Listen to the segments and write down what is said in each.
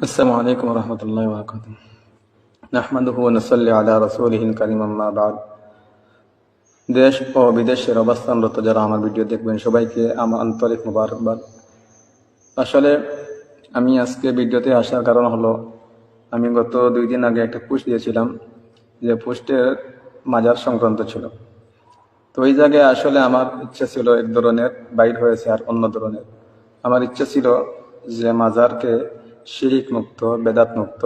السلام عليكم ورحمة الله وبركاته نحمده ونصلي على رسوله الكريم أما بعد দেশ ও বিদেশের অবস্থানরত যারা আমার ভিডিও দেখবেন সবাইকে আমার আন্তরিক মোবারকবাদ আসলে আমি আজকে ভিডিওতে আসার কারণ হলো আমি গত দুই দিন আগে একটা পোস্ট দিয়েছিলাম যে পোস্টের মাজার সংক্রান্ত ছিল তো ওই জায়গায় আসলে আমার ইচ্ছা ছিল এক ধরনের বাইর হয়েছে আর অন্য ধরনের আমার ইচ্ছা ছিল যে মাজারকে শিরিক মুক্ত বেদাত মুক্ত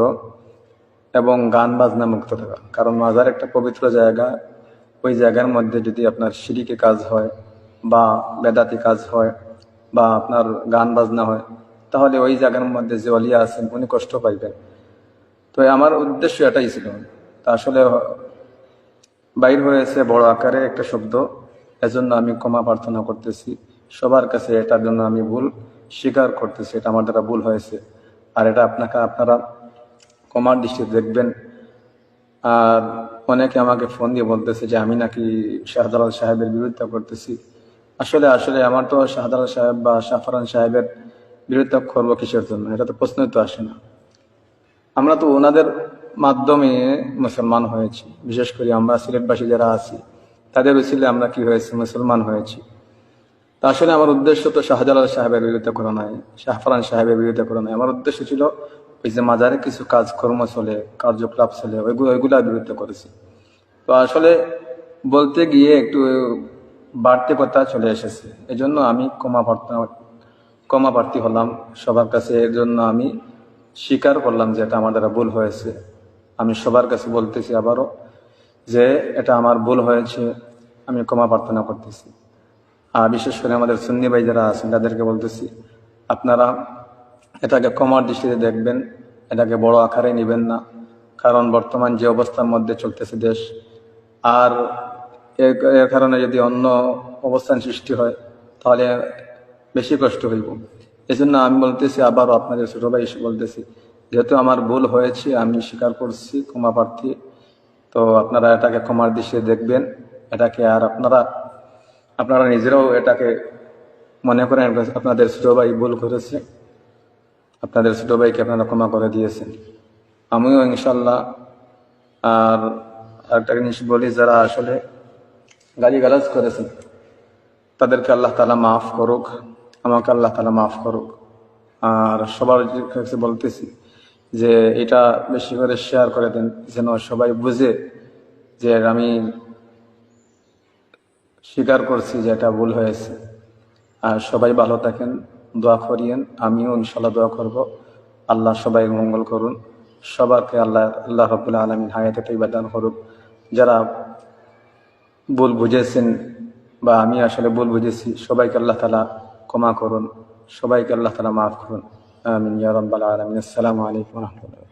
এবং গান বাজনা মুক্ত থাকা। কারণ মাজার একটা পবিত্র জায়গা। ওই জায়গার মধ্যে যদি আপনার সিঁড়িকে কাজ হয় বা বেদাতি কাজ হয় বা আপনার গান বাজনা হয়, তাহলে ওই জায়গার মধ্যে যে অলিয়া আছেন, উনি কষ্ট পাইবেন। তো আমার উদ্দেশ্য এটাই ছিল। তা আসলে বাইর হয়েছে বড় আকারে একটা শব্দ। এজন্য আমি ক্ষমা প্রার্থনা করতেছি। সবার কাছে এটার জন্য আমি ভুল স্বীকার করতেছি। এটা আমার দ্বারা ভুল হয়েছে। আর এটা আপনাকে, আপনারা কমার দৃষ্টিতে দেখবেন। আর অনেকে আমাকে ফোন দিয়ে বলতেছে যে, আমি নাকি শাহজালাল সাহেবের বিরোধিতা করতেছি। আসলে আসলে আমার তো শাহজালাল সাহেব বা শাহফরান সাহেবের বিরোধিতা করব কিসের জন্য? এটা তো প্রশ্নই তো আসে না। আমরা তো ওনাদের মাধ্যমে মুসলমান হয়েছি। বিশেষ করে আমরা সিলেটবাসী যারা আছি, তাদের উচিলে আমরা কি হয়েছি? মুসলমান হয়েছি। আসলে আমার উদ্দেশ্য তো শাহজালাল সাহেবের বিরোধিতা করা নাই শাহফরান সাহেবের বিরোধিতা করা নাই আমার উদ্দেশ্য ছিল ওই যে মাজারে কিছু কাজকর্ম চলে, কার্যকলাপ চলে ওইগুলো ওইগুলার বিরুদ্ধে করেছি। তো আসলে বলতে গিয়ে একটু বাড়তি কথা চলে এসেছে। এজন্য আমি ক্ষমা প্রার্থনা ক্ষমা প্রার্থী হলাম সবার কাছে। এর জন্য আমি স্বীকার করলাম যে এটা আমার দ্বারা ভুল হয়েছে। আমি সবার কাছে বলতেছি আবারও যে এটা আমার ভুল হয়েছে, আমি ক্ষমা প্রার্থনা করতেছি। বিশেষ করে আমাদের সুন্নি ভাই যারা আছেন, তাদেরকে বলতেছি, আপনারা এটাকে ক্ষমার দৃষ্টিতে দেখবেন, এটাকে বড় আকারে নেবেন না। কারণ বর্তমান যে অবস্থার মধ্যে চলতেছে দেশ, আর এর কারণে যদি অন্য অবস্থান সৃষ্টি হয়, তাহলে বেশি কষ্ট হইব। এই জন্য আমি বলতেছি, আবারও আপনাদের ছোট ভাই বলতেছি, যেহেতু আমার ভুল হয়েছে, আমি স্বীকার করছি, ক্ষমা প্রার্থী, তো আপনারা এটাকে ক্ষমার দৃষ্টিতে দেখবেন, এটাকে আর আপনারা আপনারা নিজেরাও এটাকে মনে করেন আপনাদের ছোট ভাই ভুল করেছে। আপনাদের ছোট ভাইকে আপনারা ক্ষমা করে দিয়েছেন। আমিও ইনশাল্লাহ আর একটা জিনিস বলি, যারা আসলে গালি গালাজ করেছেন, তাদেরকে আল্লাহ তালা মাফ করুক, আমাকে আল্লাহ তালা মাফ করুক। আর সবার কাছে বলতেছি যে এটা বেশি করে শেয়ার করে দেন, যেন সবাই বুঝে যে আমি স্বীকার করছি যে এটা ভুল হয়েছে। আর সবাই ভালো থাকেন, দোয়া করিয়েন, আমিও ইনশাল্লাহ দোয়া করব। আল্লাহ সবাই মঙ্গল করুন। সবারকে আল্লাহ আল্লাহ রবুল্লা আলমিন হায়াতে তৈবা দান করুক। যারা ভুল বুঝেছেন বা আমি আসলে ভুল বুঝেছি, সবাইকে আল্লাহ তালা ক্ষমা করুন। সবাইকে আল্লাহ তালা মাফ করুন। আমিন ইয়া রব্বাল আলমিন। আসসালামু আলাইকুম রহমতুল্লাহ।